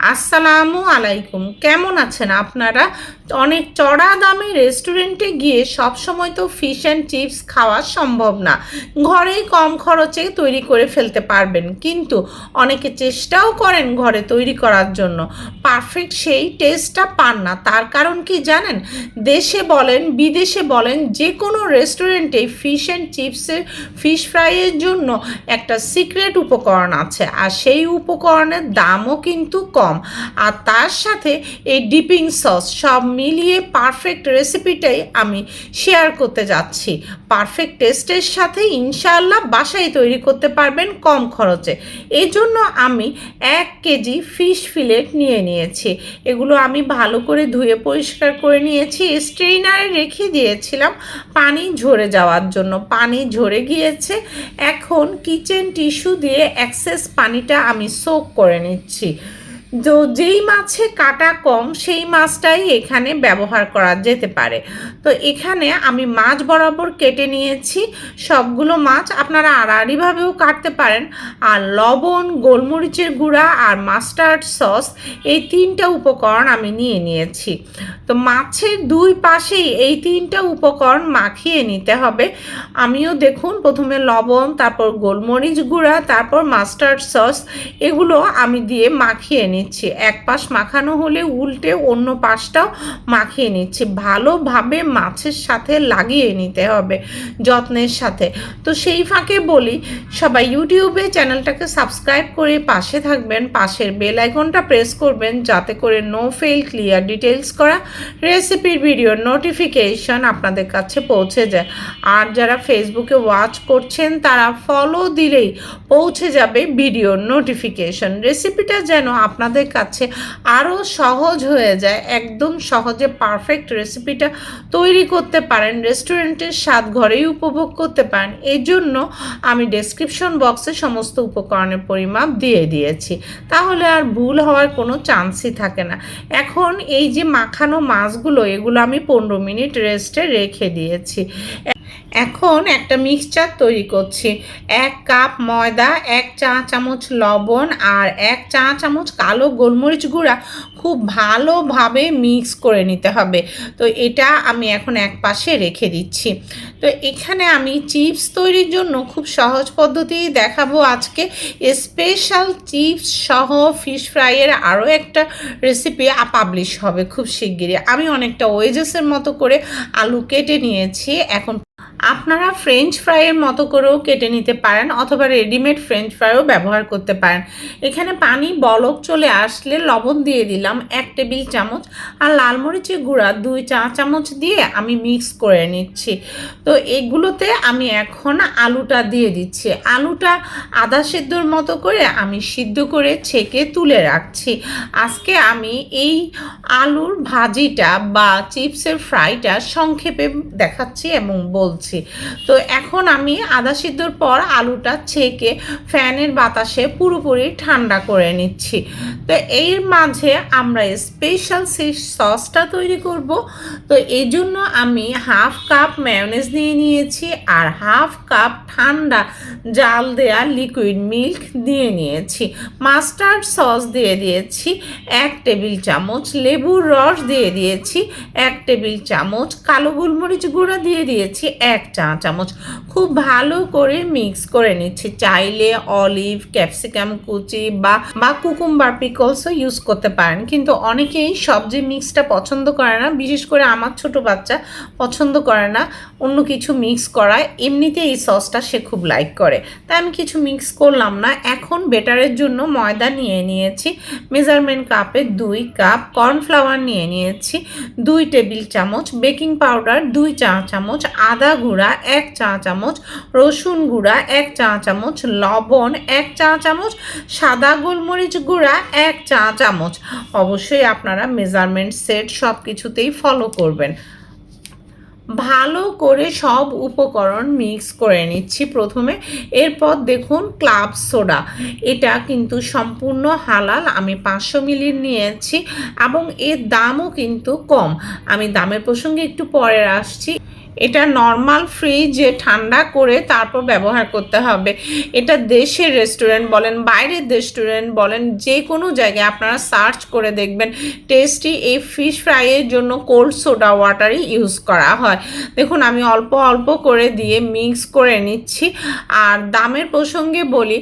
আসসালামু আলাইকুম। কেমন আছেন আপনারা? অনেক চড়া দামে রেস্টুরেন্টে গিয়ে সব সময় তো ফিশ অ্যান্ড চিপস খাওয়া সম্ভব না। ঘরেই কম খরচে তৈরি করে ফেলতে পারবেন। কিন্তু অনেকে চেষ্টাও করেন ঘরে তৈরি করার জন্য। পারফেক্ট সেই টেস্টটা পান না। তার কারণ কি জানেন? দেশে বলেন, বিদেশে বলেন যে কোনো রেস্টুরেন্টে ফিশ অ্যান্ড চিপসের ফিশ ফ্রাইয়ের জন্য একটা সিক্রেট উপকরণ আছে। আর সেই উপকরণের দামও কিন্তু কম। আর তার সাথে এই ডিপিং সস সব মিলিয়ে পারফেক্ট রেসিপিটাই আমি শেয়ার করতে যাচ্ছি। পারফেক্ট টেস্টের সাথে ইনশাআল্লাহ বাসায় তৈরি করতে পারবেন কম খরচে। এই জন্য আমি এক কেজি ফিশ ফিলেট নিয়ে নিয়েছি। এগুলো আমি ভালো করে ধুয়ে পরিষ্কার করে নিয়েছি স্ট্রেইনারে রেখে দিয়েছিলাম। পানি ঝরে যাওয়ার জন্য পানি ঝরে গিয়েছে। এখন কিচেন টিস্যু দিয়ে অ্যাক্সেস পানিটা আমি সোক করে নিচ্ছি। তো যেই মাছে কাটা কম, সেই মাছটাই এখানে ব্যবহার করা যেতে পারে। তো এখানে আমি মাছ বরাবর কেটে নিয়েছি। সবগুলো মাছ আপনারা আড়াআড়িভাবেও কাটতে পারেন। আর লবণ, গোলমরিচের গুঁড়া আর মাস্টার্ড সস এই তিনটা উপকরণ আমি নিয়ে নিয়েছি। তো মাছের দুই পাশেই এই তিনটা উপকরণ মাখিয়ে নিতে হবে। আমিও দেখুন প্রথমে লবণ, তারপর গোলমরিচ গুঁড়া, তারপর মাস্টার্ড সস এগুলো আমি দিয়ে মাখিয়ে নিচ্ছি। এক পাশ মাখানো হলে উল্টে অন্য পাশটাও মাখিয়ে নিচ্ছি। ভালোভাবে মাছের সাথে লাগিয়ে নিতে হবে যত্নের সাথে। তো সেই ফাঁকে বলি, সবাই ইউটিউবে চ্যানেলটাকে সাবস্ক্রাইব করে পাশে থাকবেন, পাশের বেল আইকনটা প্রেস করবেন যাতে করে নো ফেল ক্লিয়ার ডিটেলস করা রেসিপির ভিডিও নোটিফিকেশন আপনাদের কাছে পৌঁছে যায়। আর যারা ফেসবুকে ওয়াচ করছেন, তারা ফলো দিলেই পৌঁছে যাবে ভিডিও নোটিফিকেশন রেসিপিটা যেন আপনাদের কাছে আরও সহজ হয়ে যায়, একদম সহজে পারফেক্ট রেসিপিটা তৈরি করতে পারেন রেস্টুরেন্টের স্বাদ ঘরেই উপভোগ করতে পারেন। এই জন্য আমি ডেসক্রিপশন বক্সে সমস্ত উপকরণের পরিমাপ দিয়ে দিয়েছি। তাহলে আর ভুল হওয়ার কোনো চান্সই থাকে না। এখন এই যে মাখানো মাছগুলো, এগুলো আমি পনেরো মিনিট রেস্টে রেখে দিয়েছি। এখন একটা মিক্সচার তৈরি করছি। এক কাপ ময়দা, এক চা চামচ লবণ আর এক চা চামচ কালো গোলমরিচ গুঁড়া খুব ভালোভাবে মিক্স করে নিতে হবে। তো এটা আমি এখন এক পাশে রেখে দিচ্ছি। তো এখানে আমি চিপস তৈরির জন্য খুব সহজ পদ্ধতি দেখাবো আজকে। স্পেশাল চিপস সহ ফিশ ফ্রাইয়ের আরও একটা রেসিপি পাবলিশ হবে খুব শিগগিরই। আমি অনেকটা ওয়েজেসের মতো করে আলু কেটে নিয়েছি। এখন আপনারা ফ্রেঞ্চ ফ্রাইয়ের মতো করেও কেটে নিতে পারেন অথবা রেডিমেড ফ্রেঞ্চ ফ্রাইও ব্যবহার করতে পারেন। এখানে পানি বলক চলে আসলে লবণ দিয়ে দিলাম এক টেবিল চামচ আর লাল মরিচের গুঁড়া দুই চা চামচ দিয়ে আমি মিক্স করে নিচ্ছি। তো এগুলোতে আমি এখন আলুটা দিয়ে দিচ্ছি। আলুটা আদা সেদ্ধর মতো করে আমি সিদ্ধ করে ছেঁকে তুলে রাখছি। আজকে আমি এই আলুর ভাজিটা বা চিপসের ফ্রাইটা সংক্ষেপে দেখাচ্ছি এবং বলছি। তো এখন আমি আদা সিদ্ধর পর আলুটা ছেঁকে ফ্যানের বাতাসে পুরোপুরি ঠান্ডা করে নিচ্ছি। তো এর মাঝে আমরা স্পেশাল সেই সসটা তৈরি করব। তো এই জন্য আমি হাফ কাপ ম্যায়োনেজ নিয়ে নিয়েছি আর হাফ কাপ ঠান্ডা জাল দেয়া লিকুইড মিল্ক দিয়ে নিয়েছি। মাস্টার্ড সস দিয়ে দিয়েছি, এক টেবিল চামচ লেবুর রস দিয়ে দিয়েছি, এক টেবিল চামচ কালো গোলমরিচ গুঁড়া দিয়ে দিয়েছি, এক চা চামচ খুব ভালো করে মিক্স করে নিচ্ছি। চাইলে অলিভ ক্যাপসিকাম কুচি বা বা কুকুম্বার পিকলসও ইউজ করতে পারেন। কিন্তু অনেকেই সবজি মিক্সটা পছন্দ করে না, বিশেষ করে আমার ছোট বাচ্চা পছন্দ করে না, অন্য কিছু মিক্স করায় এমনিতে এই সসটা সে খুব লাইক করে। তাই আমি কিছু মিক্স করলাম না। এখন বেটারের জন্য ময়দা নিয়ে নিয়েছি। মেজারমেন্ট কাপে দুই কাপ কর্নফ্লাওয়ার নিয়ে নিয়েছি। দুই টেবিল চামচ বেকিং পাউডার দুই চা চামচ আদা গুঁড়া এক চা চামচ, রসুন গুঁড়া এক চা চামচ, লবণ এক চা চামচ, সাদা গোলমরিচ গুঁড়া এক চা চামচ। অবশ্যই আপনারা মেজারমেন্ট সেট সব কিছুতেই ফলো করবেন। ভালো করে সব উপকরণ মিক্স করে নিচ্ছি প্রথমে। এরপর দেখুন ক্লাব সোডা। এটা কিন্তু সম্পূর্ণ হালাল। আমি পাঁচশো মিলির নিয়েছি এবং এর দামও কিন্তু কম। আমি দামের প্রসঙ্গে একটু পরে আসছি। এটা নর্মাল ফ্রিজে ঠান্ডা করে তারপর ব্যবহার করতে হবে। এটা দেশের রেস্টুরেন্ট বলেন, বাইরের রেস্টুরেন্ট বলেন, যে কোনো জায়গায় আপনারা সার্চ করে দেখবেন টেস্টি এই ফিশ ফ্রাইয়ের জন্য কোল্ড সোডা ওয়াটারই ইউজ করা হয়। দেখুন, আমি অল্প অল্প করে দিয়ে মিক্স করে নিচ্ছি। আর দামের প্রসঙ্গে বলি,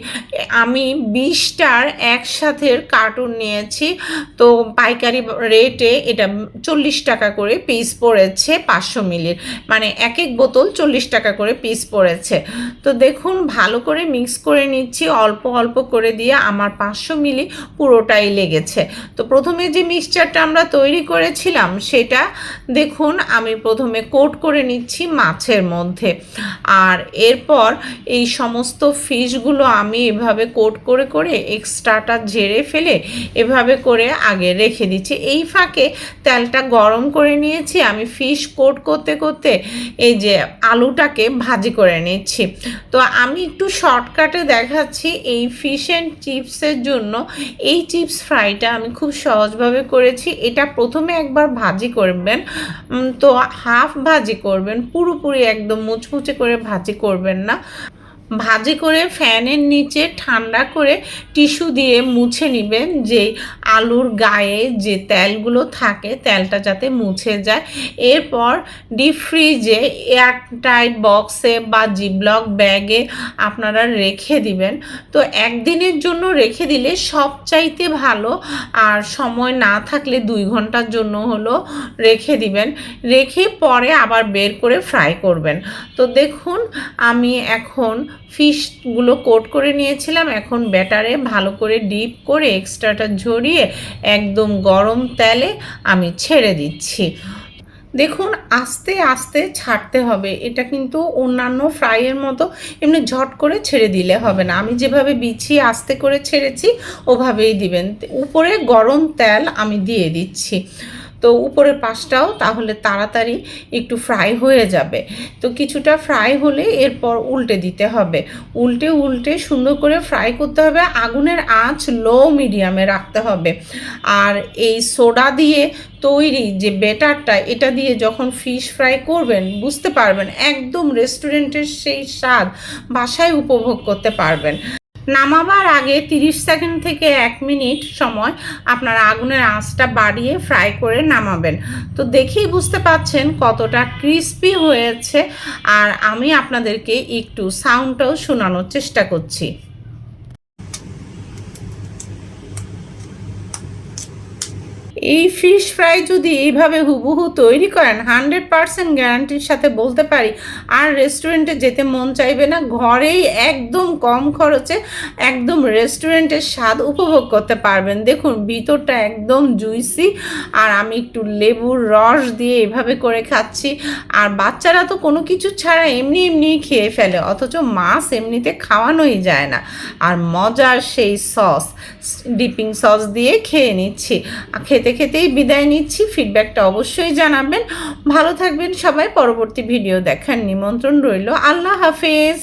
আমি বিশটার একসাথে কার্টুন নিয়েছি, তো পাইকারি রেটে এটা চল্লিশ টাকা করে পিস পড়েছে পাঁচশো মিলির মানে এক এক বোতল চল্লিশ টাকা করে পিস পড়েছে। তো দেখুন, ভালো করে মিক্স করে নিচ্ছি, অল্প অল্প করে দিয়ে আমার পাঁচশো মিলি পুরোটাই লেগেছে। তো প্রথমে যে মিক্সচারটা আমরা তৈরি করেছিলাম, সেটা দেখুন, আমি প্রথমে কোট করে নিচ্ছি মাছের মধ্যে। আর এরপর এই সমস্ত ফিশগুলো আমি এভাবে কোট করে করে এক্সট্রাটা ঝেড়ে ফেলে এভাবে করে আগে রেখে দিচ্ছি। এই ফাঁকে তেলটা গরম করে নিয়েছি। আমি ফিশ কোট করতে করতে এই যে আলুটাকে ভাজি করে নিচ্ছি। তো আমি একটু শর্টকাটে দেখাচ্ছি এই ফিশ অ্যান্ড চিপসের জন্য। এই চিপস ফ্রাইটা আমি খুব সহজভাবে করেছি। এটা প্রথমে একবার ভাজি করবেন। তো হাফ ভাজি করবেন। পুরোপুরি একদম মুচমুচে করে ভাজি করবেন না। ভাজি করে ফ্যানের নিচে ঠান্ডা করে টিস্যু দিয়ে মুছে নেবেন যে আলুর গায়ে যে তেলগুলো থাকে তেলটা যাতে মুছে যায়। এরপর ডিপ ফ্রিজে এয়ারটাইট বক্সে বা জিবলক ব্যাগে আপনারা রেখে দিবেন। তো একদিনের জন্য রেখে দিলে সবচাইতে ভালো, আর সময় না থাকলে দুই ঘণ্টার জন্য হলো রেখে দিবেন। রেখে পরে আবার বের করে ফ্রাই করবেন। তো দেখুন, আমি এখন ফিশগুলো কোট করে নিয়েছিলাম। এখন ব্যাটারে ভালো করে ডিপ করে এক্সট্রাটা ঝরিয়ে একদম গরম তেলে আমি ছেড়ে দিচ্ছি। দেখুন, আস্তে আস্তে ছাড়তে হবে। এটা কিন্তু অন্যান্য ফ্রাইয়ের মতো এমনি ঝট করে ছেড়ে দিলে হবে না। আমি যেভাবে বিছিয়ে আস্তে করে ছেড়েছি, ওভাবেই দিবেন। উপরে গরম তেল আমি দিয়ে দিচ্ছি। তো উপরের পাশটাও তাহলে তাড়াতাড়ি একটু ফ্রাই হয়ে যাবে। তো কিছুটা ফ্রাই হলে এরপর উল্টে দিতে হবে। উল্টে উল্টে সুন্দর করে ফ্রাই করতে হবে। আগুনের আঁচ লো মিডিয়ামে রাখতে হবে। আর এই সোডা দিয়ে তৈরি যে বেটারটা এটা দিয়ে যখন ফিশ ফ্রাই করবেন, বুঝতে পারবেন, একদম রেস্টুরেন্টের সেই স্বাদ বাসায় উপভোগ করতে পারবেন। নামাবার আগে 30 সেকেন্ড থেকে এক মিনিট সময় আপনার আগুনের আঁচটা বাড়িয়ে ফ্রাই করে নামাবেন। তো দেখেই বুঝতে পাচ্ছেন কতটা ক্রিস্পি হয়েছে। আর আমি আপনাদেরকে একটু সাউন্ডটাও শোনানোর চেষ্টা করছি। এই ফিশ ফ্রাই যদি এইভাবে হুবহু তৈরি করেন হান্ড্রেড পারসেন্ট গ্যারান্টির সাথে বলতে পারি, আর রেস্টুরেন্টে যেতে মন চাইবে না, ঘরেই একদম কম খরচে একদম রেস্টুরেন্টের স্বাদ উপভোগ করতে পারবেন। দেখুন, ভিতরটা একদম জুইসি আর আমি একটু লেবুর রস দিয়ে এভাবে করে খাচ্ছি। আর বাচ্চারা তো কোনো কিছু ছাড়া এমনি এমনি খেয়ে ফেলে, অথচ মাছ এমনিতে খাওয়ানোই যায় না। আর মজার সেই সস ডিপিং সস দিয়ে খেয়ে নিচ্ছি। খেতে খেতেই বিদায় নিচ্ছি। ফিডব্যাকটা অবশ্যই জানাবেন। ভালো থাকবেন সবাই। পরবর্তী ভিডিও দেখার নিমন্ত্রণ রইল। আল্লাহ হাফেজ।